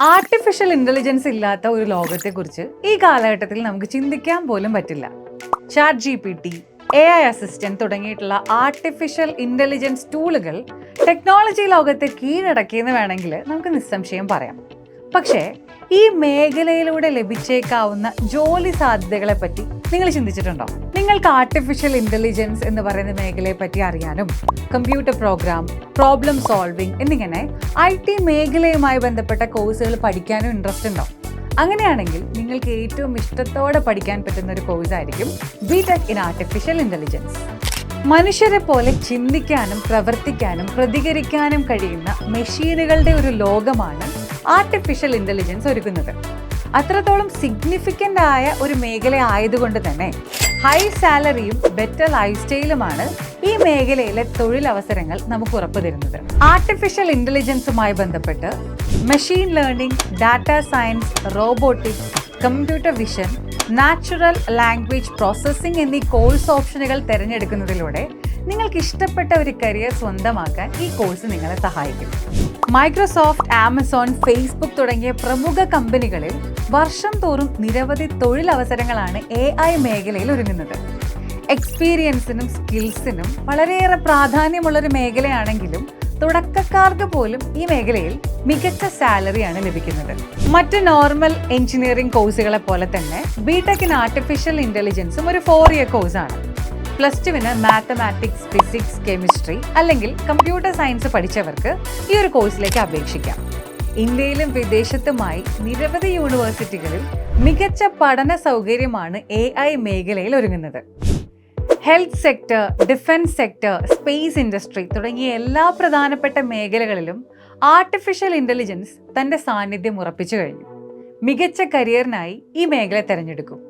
Artificial intelligence ഇല്ലാത്ത ഒരു ലോകത്തെക്കുറിച്ച് ഈ കാലഘട്ടത്തിൽ നമുക്ക് ചിന്തിക്കാൻ പോലും പറ്റില്ല. Chat G P T A I assistant തുടങ്ങിയിട്ടുള്ള ആർട്ടിഫിഷ്യൽ ഇന്റലിജൻസ് ടൂളുകൾ ടെക്നോളജി ലോകത്തെ കീഴടക്കിയെന്ന് വേണമെങ്കിൽ നമുക്ക് നിസ്സംശയം പറയാം. പക്ഷേ ഈ മേഖലയിലൂടെ ലഭിച്ചേക്കാവുന്ന ജോലി സാധ്യതകളെ പറ്റി നിങ്ങൾ ചിന്തിച്ചിട്ടുണ്ടോ? നിങ്ങൾക്ക് ആർട്ടിഫിഷ്യൽ ഇന്റലിജൻസ് എന്ന് പറയുന്ന മേഖലയെ പറ്റി അറിയാനും കമ്പ്യൂട്ടർ പ്രോഗ്രാം പ്രോബ്ലം സോൾവിംഗ് എന്നിങ്ങനെ ഐ ടി മേഖലയുമായി ബന്ധപ്പെട്ട കോഴ്സുകൾ പഠിക്കാനും ഇൻട്രസ്റ്റ് ഉണ്ടോ? അങ്ങനെയാണെങ്കിൽ നിങ്ങൾക്ക് ഏറ്റവും ഇഷ്ടത്തോടെ പഠിക്കാൻ പറ്റുന്ന ഒരു കോഴ്സ് ആയിരിക്കും B Tech in artificial intelligence മനുഷ്യരെ പോലെ ചിന്തിക്കാനും പ്രവർത്തിക്കാനും പ്രതികരിക്കാനും കഴിയുന്ന മെഷീനുകളുടെ ഒരു ലോകമാണ് ആർട്ടിഫിഷ്യൽ ഇന്റലിജൻസ് ഒരുക്കുന്നത്. അത്രത്തോളം സിഗ്നിഫിക്കന്റ് ആയ ഒരു മേഖല ആയതുകൊണ്ട് തന്നെ ഹൈ സാലറിയും ബെറ്റർ ലൈഫ് സ്റ്റൈലുമാണ് ഈ മേഖലയിലെ തൊഴിലവസരങ്ങൾ നമുക്ക് ഉറപ്പു തരുന്നത്. ആർട്ടിഫിഷ്യൽ ഇന്റലിജൻസുമായി ബന്ധപ്പെട്ട് machine learning data science robotics computer vision natural language processing എന്നീ കോഴ്സ് ഓപ്ഷനുകൾ തിരഞ്ഞെടുക്കുന്നതിലൂടെ നിങ്ങൾക്ക് ഇഷ്ടപ്പെട്ട ഒരു കരിയർ സ്വന്തമാക്കാൻ ഈ കോഴ്സ് നിങ്ങളെ സഹായിക്കും. മൈക്രോസോഫ്റ്റ് ആമസോൺ ഫേസ്ബുക്ക് തുടങ്ങിയ പ്രമുഖ കമ്പനികളിൽ വർഷം തോറും നിരവധി തൊഴിലവസരങ്ങളാണ് എ ഐ മേഖലയിൽ ഒരുങ്ങുന്നത്. എക്സ്പീരിയൻസിനും സ്കിൽസിനും വളരെയേറെ പ്രാധാന്യമുള്ളൊരു മേഖലയാണെങ്കിലും തുടക്കക്കാർക്ക് പോലും ഈ മേഖലയിൽ മികച്ച സാലറിയാണ് ലഭിക്കുന്നത്. മറ്റ് നോർമൽ എഞ്ചിനീയറിംഗ് കോഴ്സുകളെ പോലെ തന്നെ ബിടെക് ഇൻ ആർട്ടിഫിഷ്യൽ ഇന്റലിജൻസും ഒരു ഫോർ ഇയർ കോഴ്സാണ് പ്ലസ് ടുവിന് മാത്തമാറ്റിക്സ് ഫിസിക്സ് കെമിസ്ട്രി അല്ലെങ്കിൽ കമ്പ്യൂട്ടർ സയൻസ് പഠിച്ചവർക്ക് ഈ ഒരു കോഴ്സിലേക്ക് അപേക്ഷിക്കാം. ഇന്ത്യയിലും വിദേശത്തുമായി നിരവധി യൂണിവേഴ്സിറ്റികളിൽ മികച്ച പഠന സൗകര്യമാണ് എ ഐ മേഖലയിൽ ഒരുങ്ങുന്നത്. Health sector defence sector space industry തുടങ്ങിയ എല്ലാ പ്രധാനപ്പെട്ട മേഖലകളിലും ആർട്ടിഫിഷ്യൽ ഇന്റലിജൻസ് തന്റെ സാന്നിധ്യം ഉറപ്പിച്ചു കഴിഞ്ഞു. മികച്ച കരിയറിനായി ഈ മേഖല തിരഞ്ഞെടുക്കും.